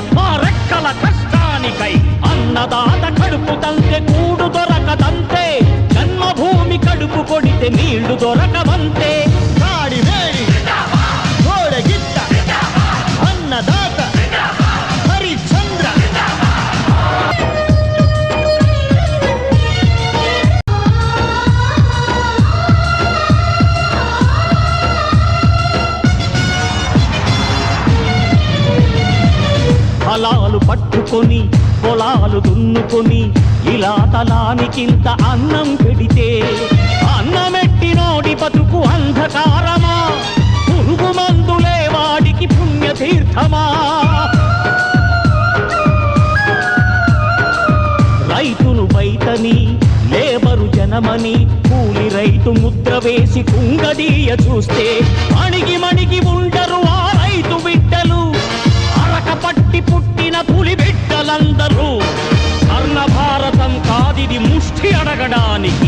మా రెక్కల కష్టానికై అన్నదాత కడుపు తంతే కూడు దొరకదంతే. జన్మభూమి కడుపు కొడితే నీళ్ళు దొరకవంతే. ఫలాలు పట్టుకొని పొలాలు దున్నుకొని ఇలా తలానికింత అన్నం పెడితే అన్నమెట్టినోడి బతుకు అంధకారమా? పురుగు మందులే వాడికి పుణ్యతీర్థమా? రైతును బయటని లేబరు జనమని కూలి రైతు ముద్ర వేసి కుంగదీయ చూస్తే ప్రజలందరూ స్వర్ణ భారతం కాదిది ముష్టి అడగడానికి.